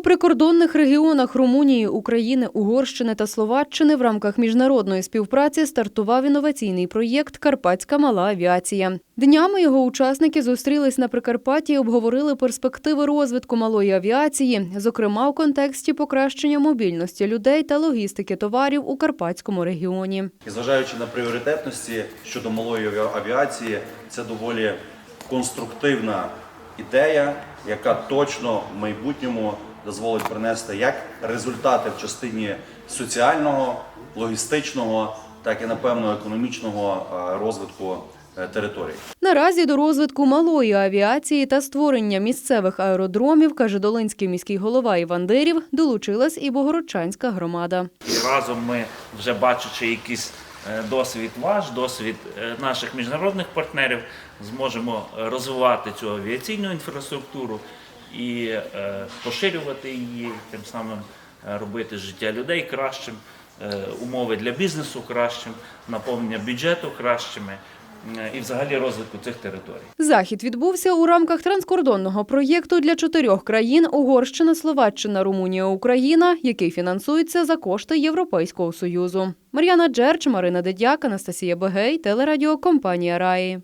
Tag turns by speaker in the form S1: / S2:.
S1: прикордонних регіонах Румунії, України, Угорщини та Словаччини в рамках міжнародної співпраці стартував інноваційний проєкт Карпатська мала авіація. Днями його учасники зустрілись на Прикарпатті і обговорили перспективи розвитку малої авіації, зокрема у контексті покращення мобільності людей та логістики товарів у карпатському регіоні.
S2: Зважаючи на пріоритетності щодо малої авіації, це доволі конструктивна ідея, яка точно в майбутньому дозволить принести як результати в частині соціального, логістичного, так і напевно економічного е, розвитку е, територій.
S1: Наразі до розвитку малої авіації та створення місцевих аеродромів, каже Долинський міський голова Іван Дирів, долучилась і Богородчанська громада.
S3: І разом ми, вже бачачи якийсь е, досвід ваш, досвід наших міжнародних партнерів, зможемо розвивати цю авіаційну інфраструктуру і е, поширювати її, тим самим е, робити життя людей кращим, е, умови для бізнесу кращим, наповнення бюджету кращими і взагалі розвитку цих територій.
S1: Захід відбувся у рамках транскордонного проєкту для чотирьох країн Угорщина, Словаччина, Румунія, Україна, який фінансується за кошти Європейського союзу. Мар'яна Джерч, Марина Дедяк, Анастасія Бегей, телерадіокомпанія Раї.